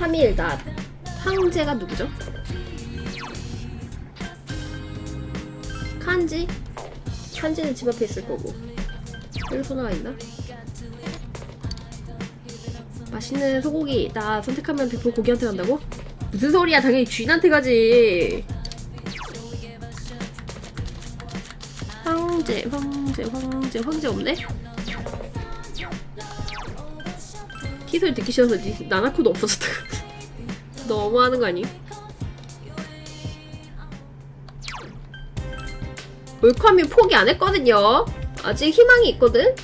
3일 낮 황제가 누구죠? 칸지? 칸지는 집 앞에 있을 거고 여기 소나가 있나? 맛있는 소고기 나 선택하면 100% 고기한테 간다고? 무슨 소리야 당연히 주인한테 가지 황제 황제 황제 황제 없네? 키 소리 듣기 싫어서 니 나나코도 없어졌다 너무하는 거 아니? 올카미 포기 안 했거든요 아직 희망이 있거든?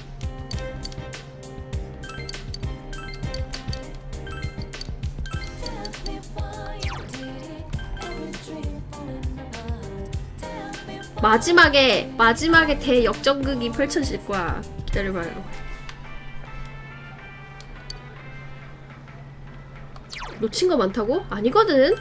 마지막에 마지막에 대역전극이 펼쳐질 거야. 기다려봐요. 놓친 거 많다고? 아니거든.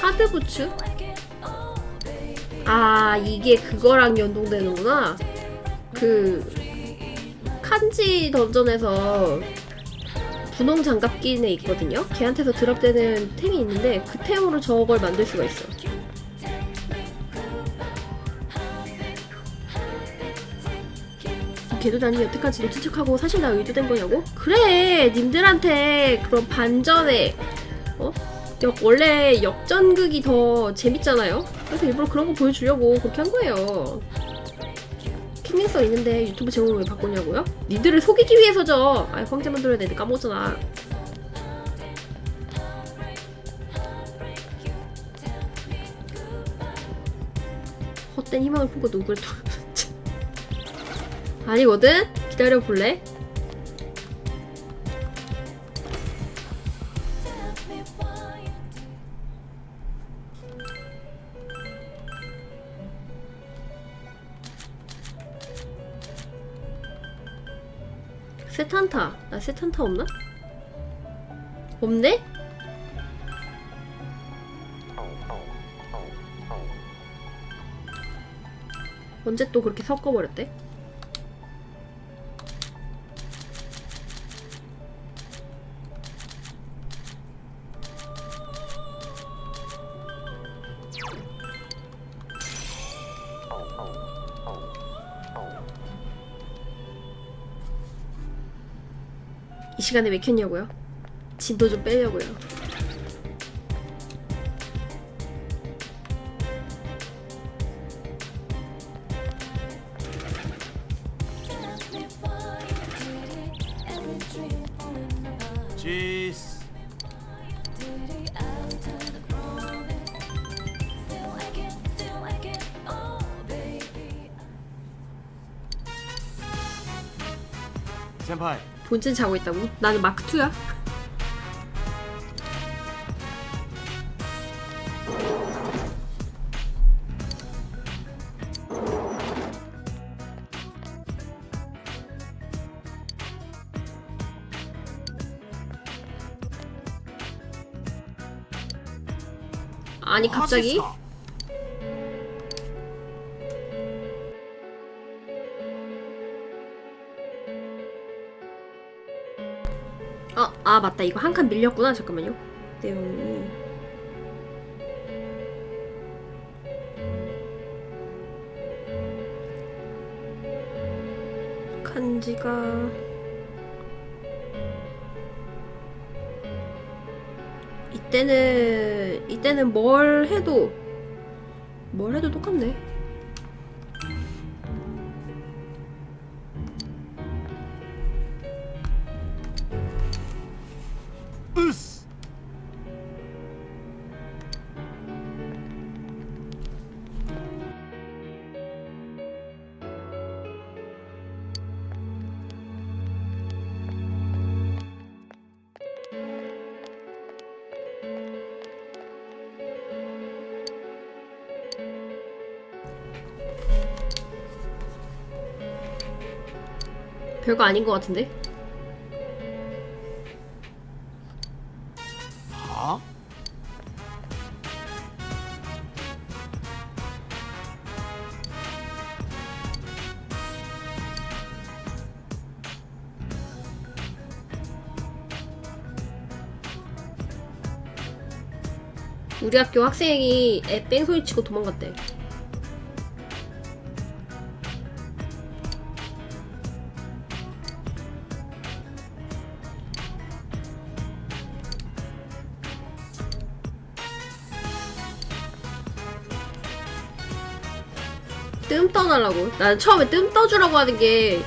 하드 부츠? 아 이게 그거랑 연동되는구나. 그 칸지 던전에서 분홍 장갑 끼는 애 있거든요. 걔한테서 드랍되는 템이 있는데 그 템으로 저걸 만들 수가 있어. 걔도 난이 여태까지 놓친 척하고 사실 나 의도된 거냐고? 그래 님들한테 그런 반전에 어? 역, 원래 역전극이 더 재밌잖아요? 그래서 일부러 그런 거 보여주려고 그렇게 한 거예요. 킹링성 있는데 유튜브 제목을 왜 바꾸냐고요? 니들을 속이기 위해서죠. 아, 황제 만들어야 되는데 까먹었잖아. 헛된 희망을 품고 누구를 또 아니거든? 기다려 볼래? 세탄타. 나 세탄타 없나? 없네? 언제 또 그렇게 섞어버렸대? 이 시간에 왜 켰냐고요? 진도 좀 빼려고요. 본진 자고 있다고? 나는 마크 2야. 아니 갑자기? 아 맞다. 이거 한 칸 밀렸구나. 잠깐만요. 내용이 간지가 이때는 이때는 뭘 해도 뭘 해도 똑같네 별거 아닌 것 같은데? 하? 우리 학교 학생이 애 뺑소니 치고 도망갔대. 뜸 떠달라고. 난 처음에 뜸 떠주라고 하는 게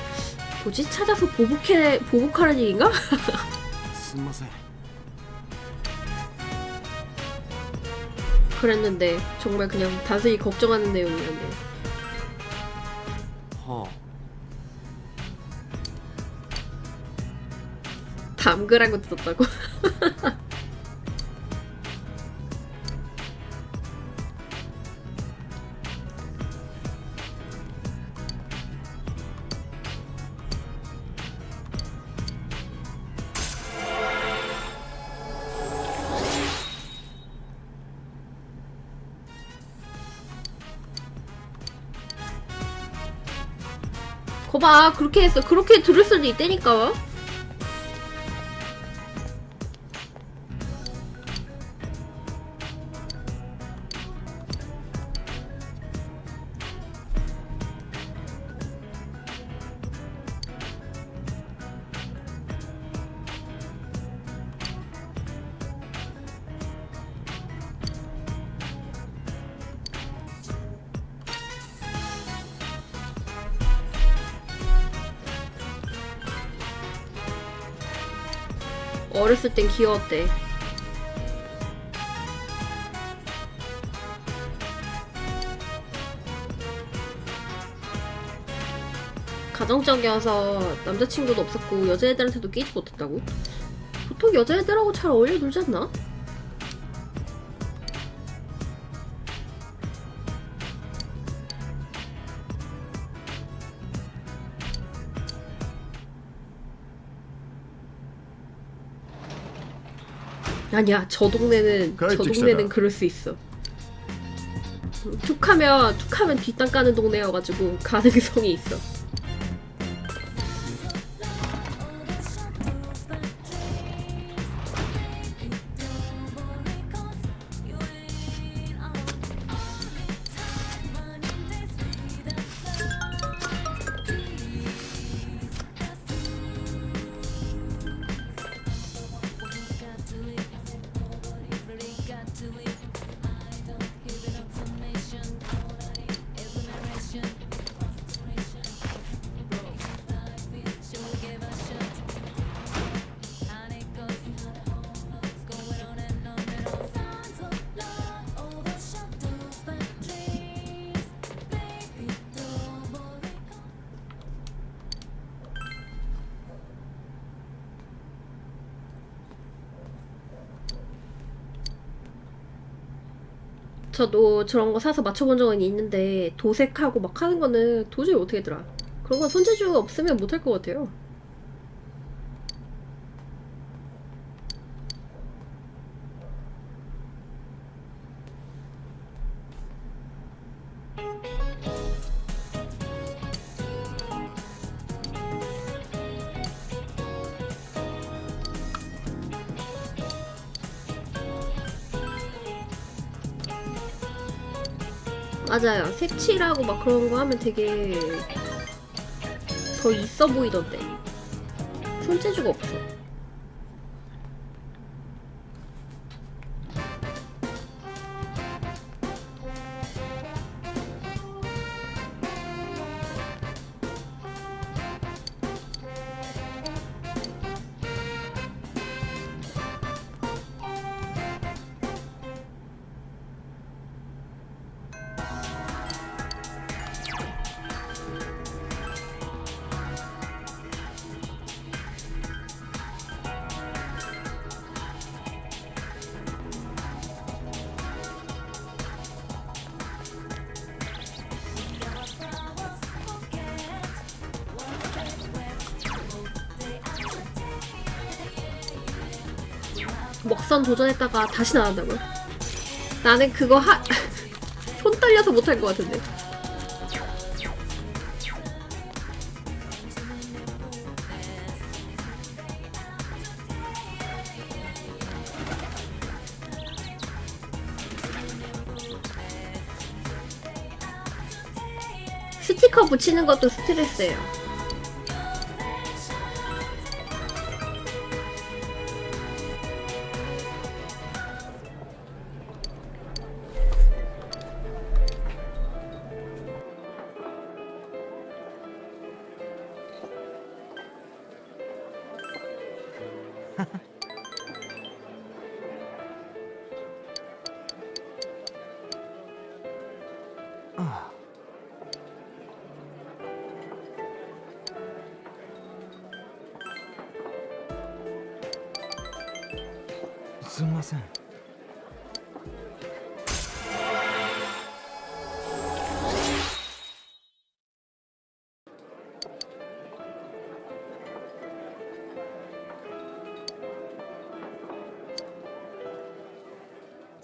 뭐지? 찾아서 보복해 보복하는 얘기인가? 그랬는데 정말 그냥 단순히 걱정하는 내용이었네. 담그라고 썼다고. 봐. 그렇게 했어. 그렇게 들을 수도 있다니까 어렸을 땐 귀여웠대 가정적이어서 남자친구도 없었고 여자애들한테도 끼지 못했다고? 보통 여자애들하고 잘 어울려 놀지 않나? 아니야 저 동네는 저 그렇지, 동네는. 그럴 수 있어 툭하면 툭하면 뒷땅 까는 동네여가지고 가능성이 있어 저도 저런 거 사서 맞춰본 적은 있는데 도색하고 막 하는 거는 도저히 못하겠더라. 그런 건 손재주가 없으면 못할 것 같아요 맞아요. 색칠하고 막 그런 거 하면 되게 더 있어 보이던데. 손재주가 없어. 먹선 도전했다가 다시 나간다고요? 나는 그거 하... 손 떨려서 못할 것 같은데. 스티커 붙이는 것도 스트레스예요.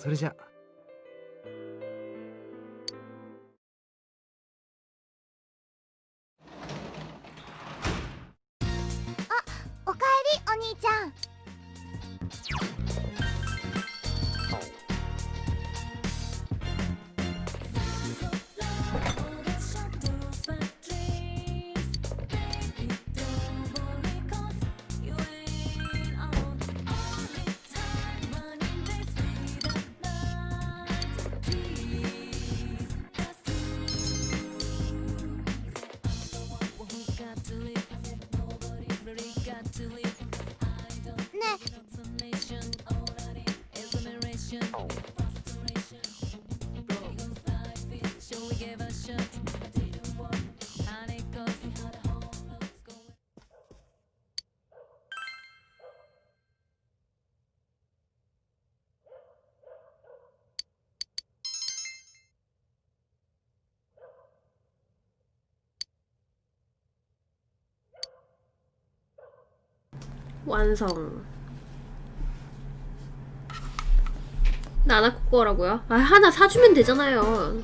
それじゃ。あ 완성. 나나 거라고요? 아 하나 사주면 되잖아요.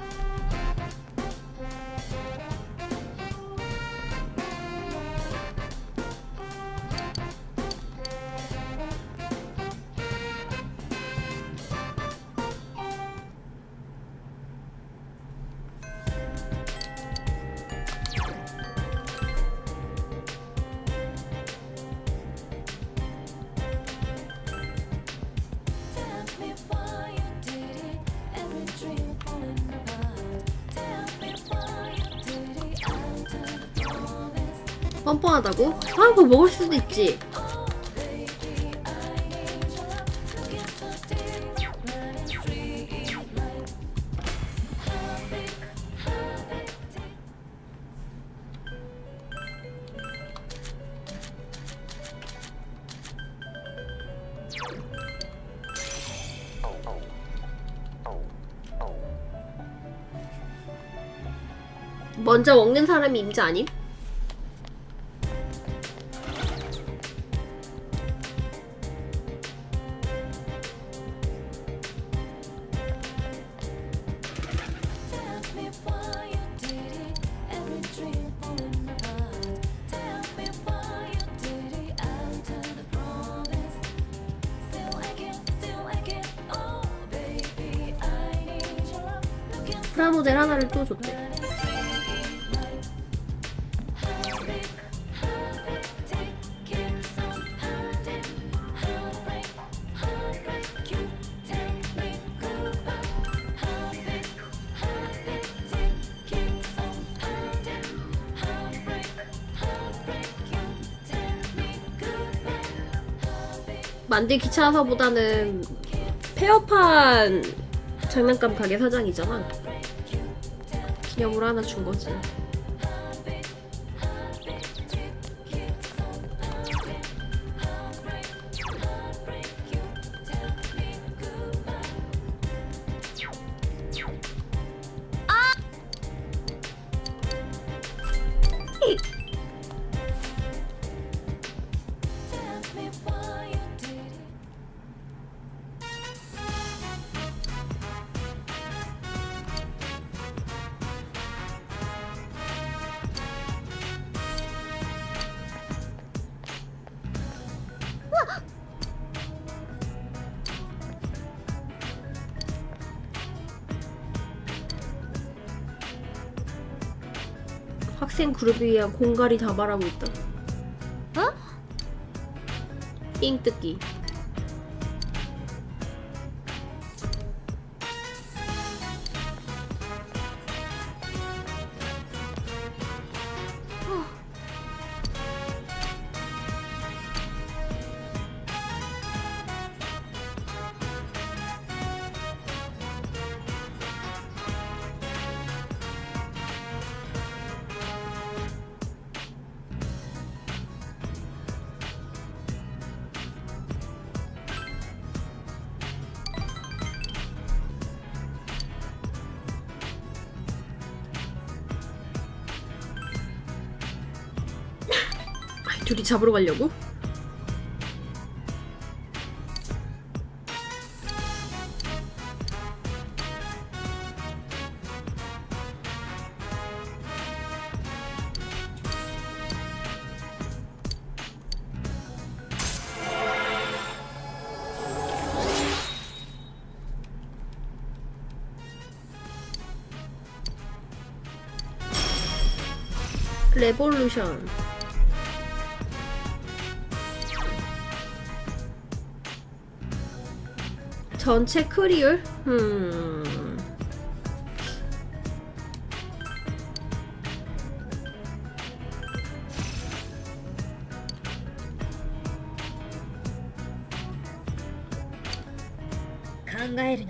뻔뻔하다고? 아, 뭐 먹을 수도 있지. Oh. 먼저 먹는 사람이 임자 아님? So 프라모델 하나를 또 줬대. 만들 귀찮아서보다는 페어판 장난감 가게 사장이잖아. 기념으로 하나 준 거지. 학생 그룹에 의한 공갈이 다 말하고 있다. 어? 삥 뜯기. 둘이 잡으러 가려고? 전체 크리얼? 음. 네じ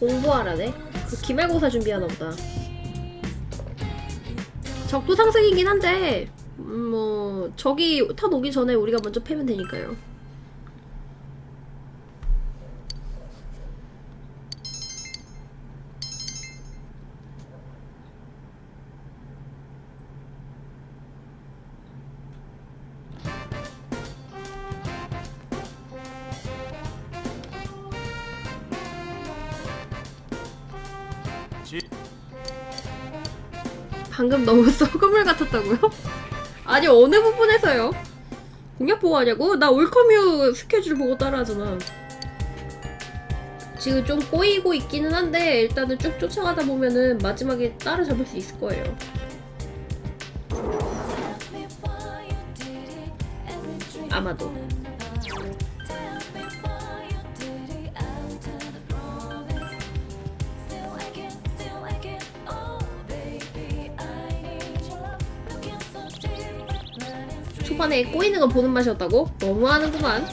공부하라네. 그 기말고사 준비하나 보다. 적도 상승이긴 한데, 음, 뭐, 적이 턴 오기 전에 우리가 먼저 패면 되니까요. 방금 너무 썩음을 같았다고요? 아니 어느 부분에서요? 공약 보고 하냐고? 나 올커뮤 스케줄 보고 따라하잖아. 지금 좀 꼬이고 있기는 한데 일단은 쭉 쫓아가다 보면은 마지막에 따라잡을 수 있을 거예요. 아마도. 거 보는 맛이었다고? 너무하는구만.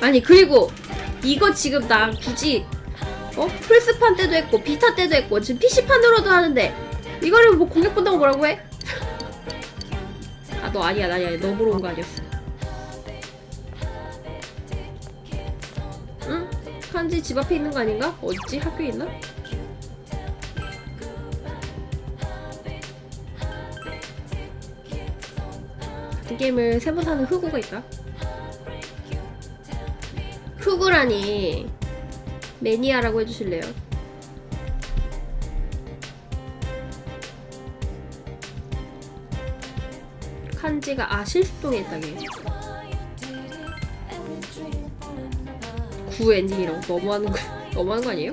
아니 그리고 이거 지금 나 굳이 어 플스판 때도 했고 비타 때도 했고 지금 PC판으로도 하는데 이거를 뭐 공격 본다고 뭐라고 해? 아 너 아니야 나 아니야 너 보러 온 거 아니었어. 응? 한지 집 앞에 있는 거 아닌가? 어딨지? 학교에 있나? 게임을 세 번 사는 흑우가 있다. 흑우라니 매니아라고 해주실래요? 칸지가 아 실습동에 있다 걔. 구 엔딩이라고 너무하는 거 너무하는 거 아니에요?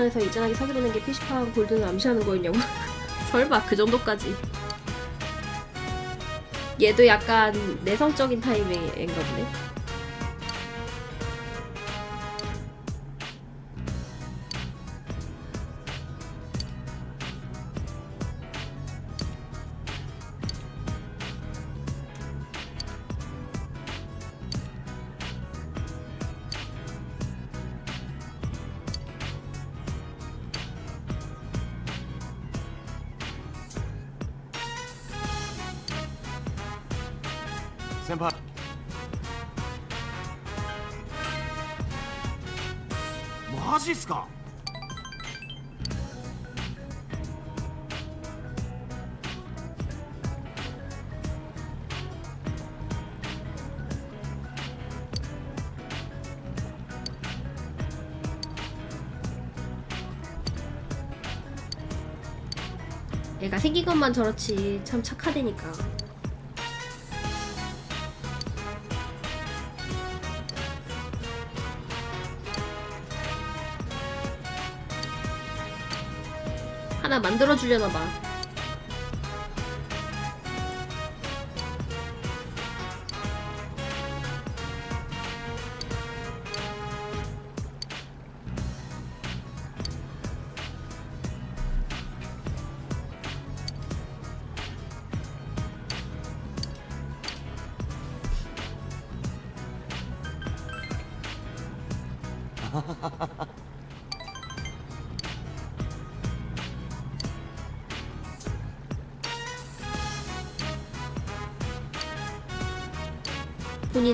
개발판에서 이전하게 사기로는 게 PC판 골든을 암시하는 거였냐고? 설마 그 정도까지 얘도 약간 내성적인 타입인가 보네 프란시스코 얘가 생긴 것만 저렇지 참 착하다니까. 하나 만들어 주려나 봐.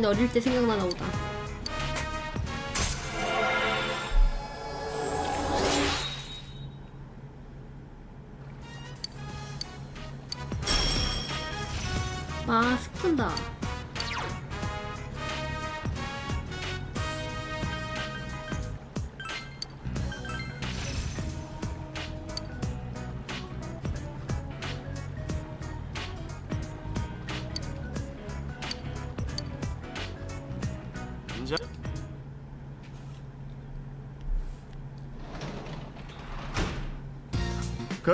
어릴 때 생각나나 보다. 아, 스푼다.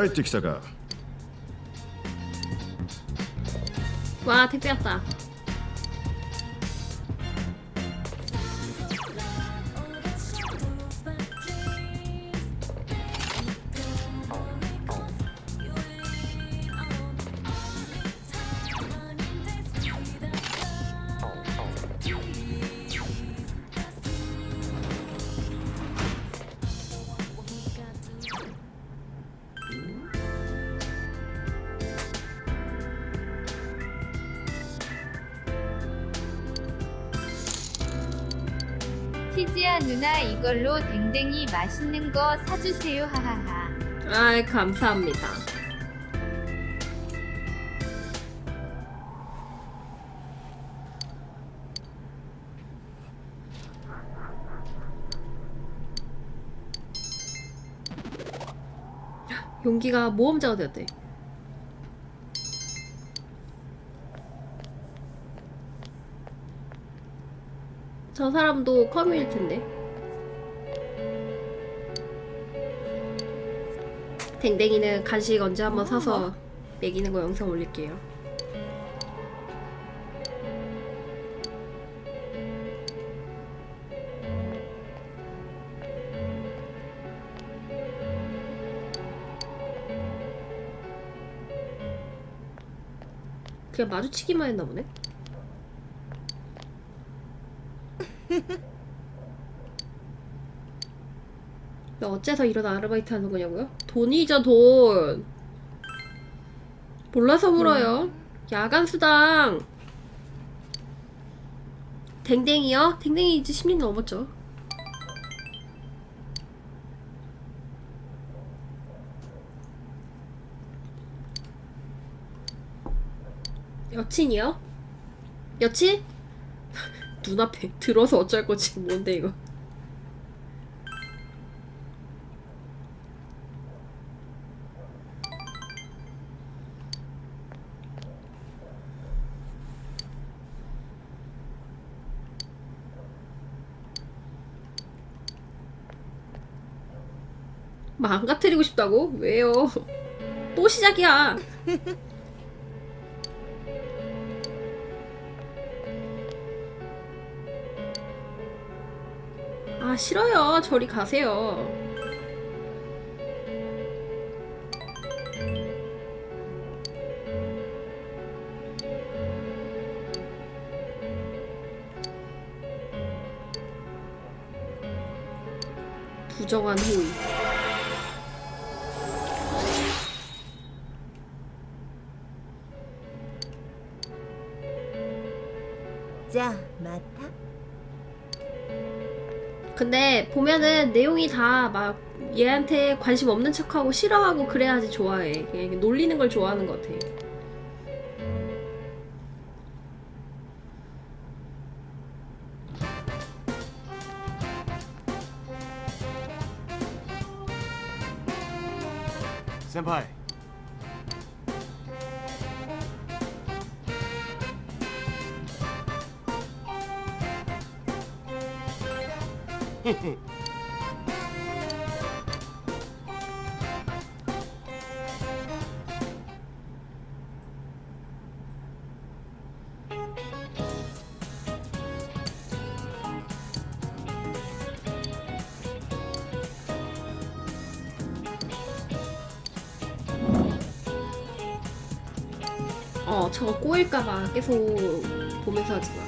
帰ってきたかわあ、手伝った。 치즈야 누나 이걸로 댕댕이 맛있는 거 사주세요 하하하 아, 감사합니다. 용기가 모험자가 되었대. 저 사람도 커뮤일 텐데. 댕댕이는 간식 언제 한번 사서 먹이는 거 영상 올릴게요. 그냥 마주치기만 했나 보네. 어째서 이런 아르바이트 하는 거냐고요? 돈이죠, 돈. 몰라서 물어요. 야간 수당. 댕댕이요? 댕댕이 이제 10년 넘었죠. 여친이요? 여친? 눈앞에 들어서 어쩔 거지 뭔데 이거 망가뜨리고 싶다고? 왜요? 또 시작이야. 아 싫어요. 저리 가세요. 부정한 호의. 근데 보면은 내용이 다 막 얘한테 관심 없는 척하고 싫어하고 그래야지 좋아해. 놀리는 걸 좋아하는 것 같아. 계속 보면서 하지 마.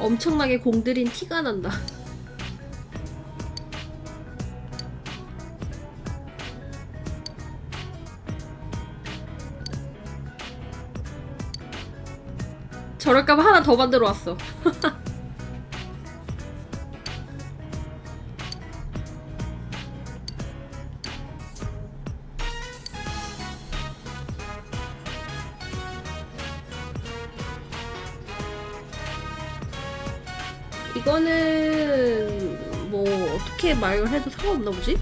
엄청나게 공들인 티가 난다. 저럴까봐 하나 더 만들어 왔어. 이거는 뭐 어떻게 말을 해도 상관없나 보지?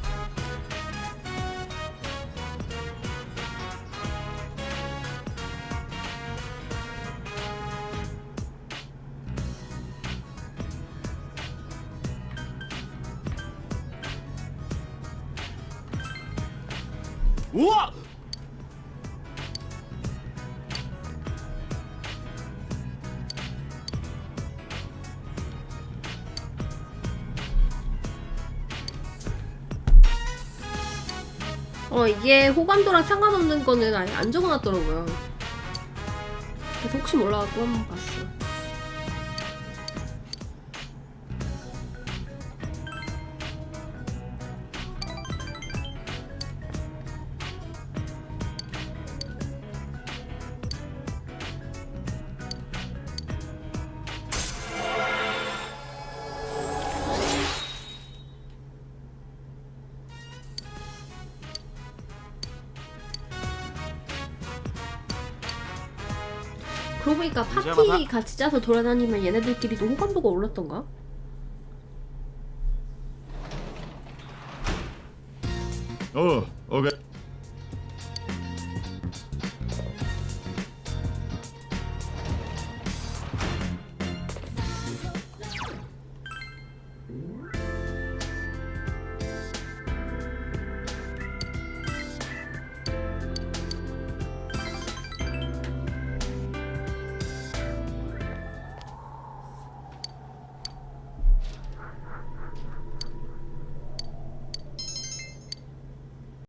호감도랑 상관없는 거는 아예 안 적어놨더라고요. 그래서 혹시 몰라갖고 한번 봤어. 그러고 보니까 파티 같이 짜서 돌아다니면 얘네들끼리도 호감도가 올랐던가?